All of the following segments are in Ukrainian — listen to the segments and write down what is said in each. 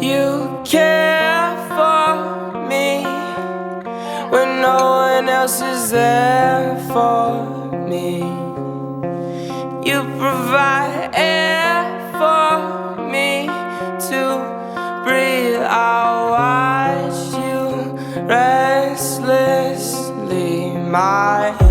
You care for me when no one else is there for me. You provide air for me to breathe. I watch you restlessly. My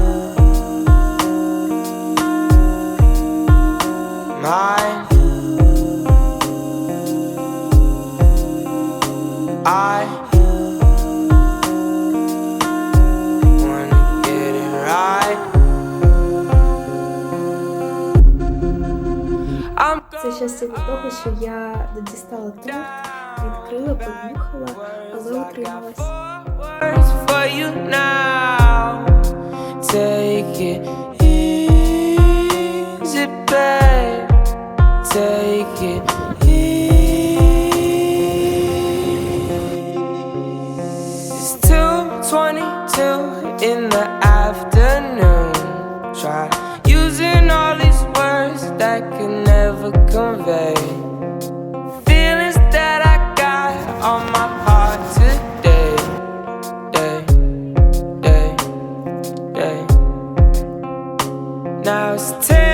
Це щастя від того, що я дістала торт, відкрила, понюхала, але утрималась. words for house. Take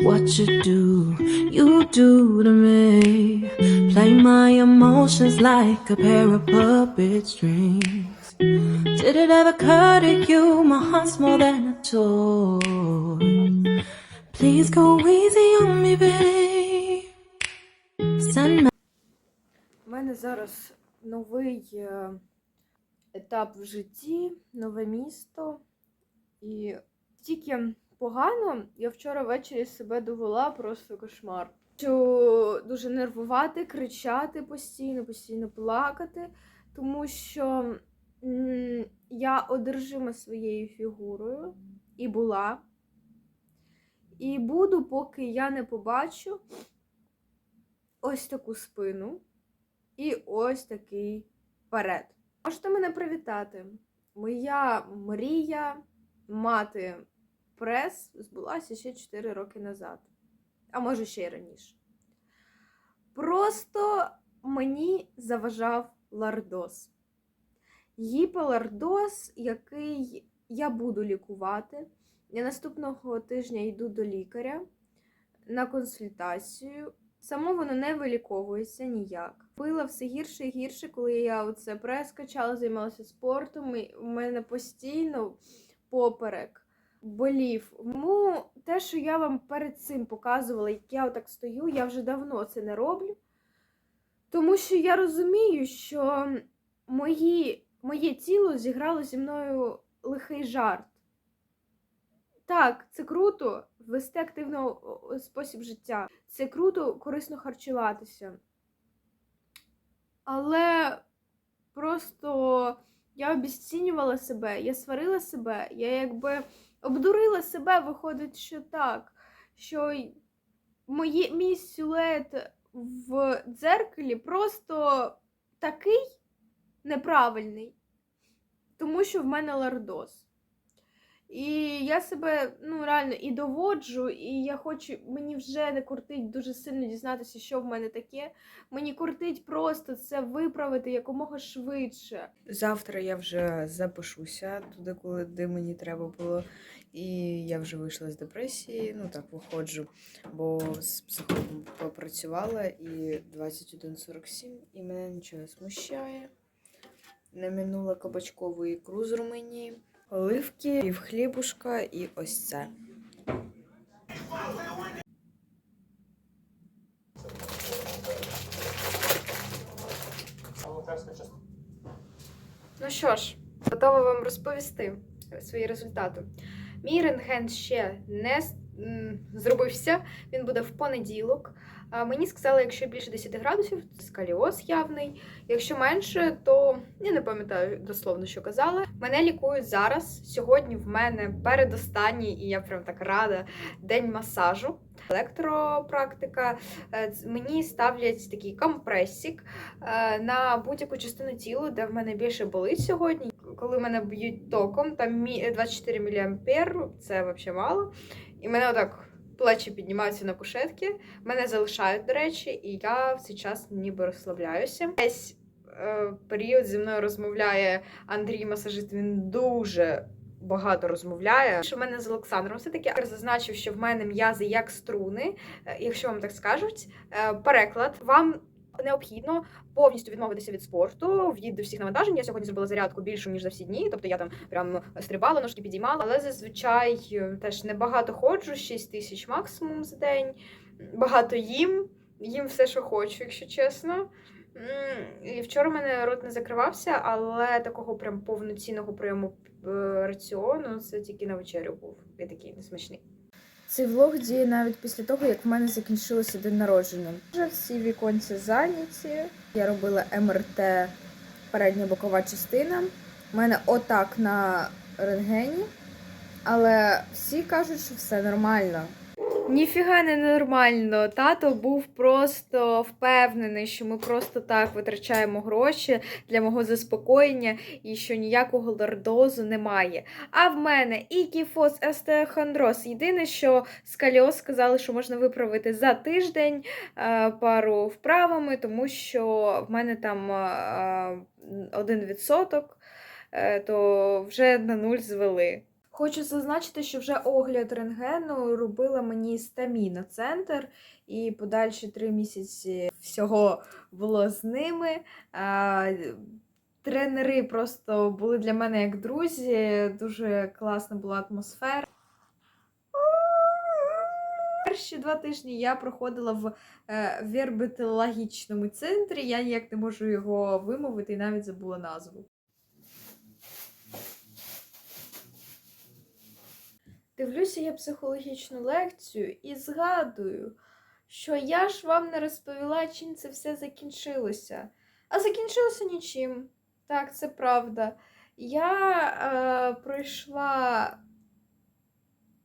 what you do, you do to me. Play my emotions like a pair of puppet strings. Did it ever occur to you my heart's more than a toy? Please go easy on me, babe. Send У мене зараз новий е, етап в житті, нове місто. І тільки Погано, я вчора ввечері себе довела просто кошмар. Що дуже нервувати, кричати постійно, постійно плакати, тому що я одержима своєю фігурою і була. І буду, поки я не побачу ось таку спину. І ось такий перед. Можете мене привітати. Моя мрія мати прес збулася ще 4 роки назад, а може ще й раніше. Просто мені заважав лардоз. Гіполардоз, який я буду лікувати. Я наступного тижня йду до лікаря на консультацію. Само воно не виліковується ніяк. Пила все гірше і гірше, коли я оце прес качала, займалася спортом. І у мене постійно поперек болів. Тому те, що я вам перед цим показувала, як я отак стою, я вже давно це не роблю. Тому що я розумію, що мої, моє тіло зіграло зі мною лихий жарт. Так, це круто вести о, спосіб життя. Це круто корисно харчуватися. Але просто я обіцінювала себе, я сварила себе, я якби обдурила себе, виходить, що так, що мої, мій силует в дзеркалі просто такий неправильний, тому що в мене лордоз. І я себе ну реально і доводжу, і я хочу, мені вже не кортить дуже сильно дізнатися, що в мене таке. Мені кортить просто це виправити якомога швидше. Завтра я вже запишуся туди, коли де мені треба було. І я вже вийшла з депресії. Ну так виходжу, бо з психологом попрацювала і 21.47, і мене нічого не смущає. Не минула кабачкову ікру з Румунії, оливки, пів хлібушка і ось це. Ну що ж, готова вам розповісти свої результати. Мій рентген ще не, зробився. Він буде в понеділок. Мені сказали, якщо більше 10 градусів, це скаліоз явний. Якщо менше, то я не пам'ятаю дословно, що казали. Мене лікують зараз. Сьогодні в мене передостанній, і я прям так рада, день масажу. Електропрактика. Е, Мені ставлять такий компресік е, на будь-яку частину тіла, де в мене більше болить сьогодні. Коли мене б'ють током, там 24 мА, це взагалі мало. І мене отак плечі піднімаються на кушетки. Мене залишають, до речі, і я в цей час ніби розслабляюся. Весь е, період зі мною розмовляє Андрій масажист. Він дуже багато розмовляє. Що в мене з Олександром все таки зазначив, що в мене м'язи як струни, е, якщо вам так скажуть. Е, Переклад вам. Необхідно повністю відмовитися від спорту, від всіх навантажень. Я сьогодні зробила зарядку більшу ніж за всі дні. Тобто я там прям стрибала, ножки підіймала, але зазвичай е, теж небагато ходжу, 6 тисяч максимум за день. Багато їм, їм все, що хочу, якщо чесно. І вчора в мене рот не закривався, але такого прям повноцінного прийому е, раціону це тільки на вечерю був. І такий несмачний. Цей влог діє навіть після того, як в мене закінчилося день народження. Вже всі віконці зайняті. Я робила МРТ передня бокова частина. У мене отак на рентгені. Але всі кажуть, що все нормально. Ніфіга не нормально. Тато був просто впевнений, що ми просто так витрачаємо гроші для мого заспокоєння і що ніякого лордозу немає. А в мене і кіфоз, остеохондроз. Єдине, що скаліоз сказали, що можна виправити за тиждень е, пару вправами, тому що в мене там е, один відсоток, е, то вже на нуль звели. Хочу зазначити, що вже огляд рентгену робила мені стаміна центр, і подальші три місяці всього було з ними. Тренери просто були для мене як друзі, дуже класна була атмосфера. Перші два тижні я проходила в е, вербетологічному центрі. Я ніяк не можу його вимовити і навіть забула назву. Дивлюся я психологічну лекцію і згадую, що я ж вам не розповіла, чим це все закінчилося. А закінчилося нічим. Так, це правда. Я е, пройшла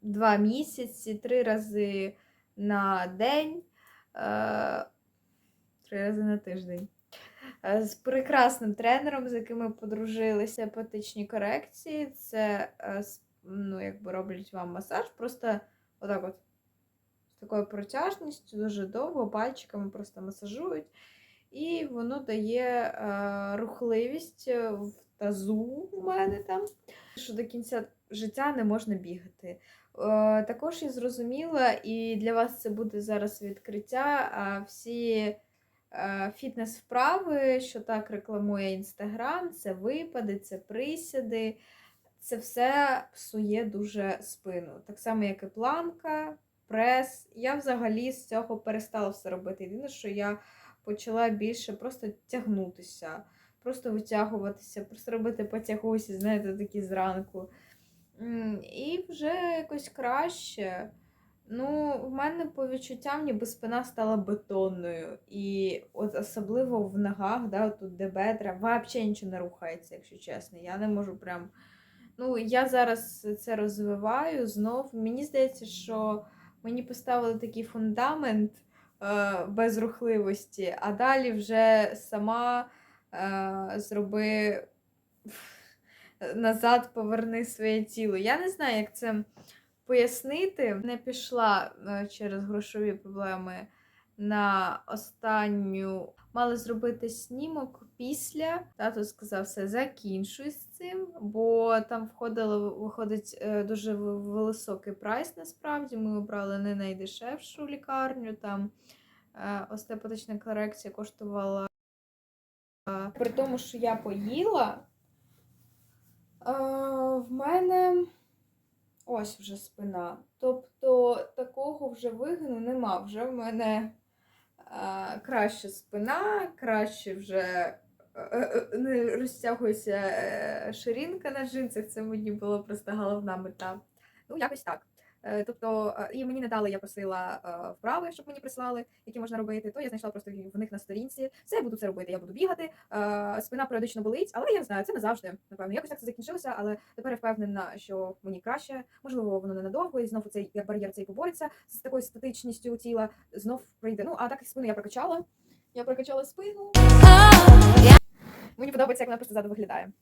два місяці, три рази на день, е, три рази на тиждень. Е, З прекрасним тренером, з яким ми подружилися, епатичні корекції. Це е, ну, якби роблять вам масаж, просто отак от з такою протяжністю, дуже довго, пальчиками просто масажують. І воно дає е, рухливість в тазу у мене там, що до кінця життя не можна бігати. Е, також я зрозуміла, і для вас це буде зараз відкриття. А всі е, фітнес-вправи, що так рекламує Інстаграм, це випади, це присяди це все псує дуже спину. Так само, як і планка, прес. Я взагалі з цього перестала все робити. Єдине, що я почала більше просто тягнутися, просто витягуватися, просто робити потягусі, знаєте, такі зранку. І вже якось краще. Ну, в мене по відчуттям, ніби спина стала бетонною. І от особливо в ногах, да, тут де бедра, взагалі нічого не рухається, якщо чесно. Я не можу прям. Ну, я зараз це розвиваю знов. Мені здається, що мені поставили такий фундамент е, без рухливості, а далі вже сама е, зроби назад поверни своє тіло. Я не знаю, як це пояснити. Не пішла е, через грошові проблеми на останню. Мали зробити снімок після. Тато сказав, все, закінчуй з цим, бо там входило, виходить е, дуже високий прайс насправді. Ми обрали не найдешевшу лікарню. Там е, остеопатична корекція коштувала. При тому, що я поїла, е, в мене ось вже спина. Тобто такого вже вигину нема. Вже в мене е, краща спина, краще вже е, е, не розтягується е, ширинка на джинсах. Це мені була просто головна мета. Ну, якось так. Е, Тобто, е, і мені не дали, я просила е, вправи, щоб мені прислали, які можна робити. То я знайшла просто в них на сторінці. Все, я буду це робити. Я буду бігати. Спина періодично болить, але я не знаю, це не завжди. Напевно, якось так це закінчилося, але тепер я впевнена, що мені краще. Можливо, воно ненадовго, і знову цей бар'єр цей побореться з такою статичністю тіла. Знов прийде. Ну а так спину я прокачала. Я прокачала спину. Мені подобається, як вона просто ззаду виглядає.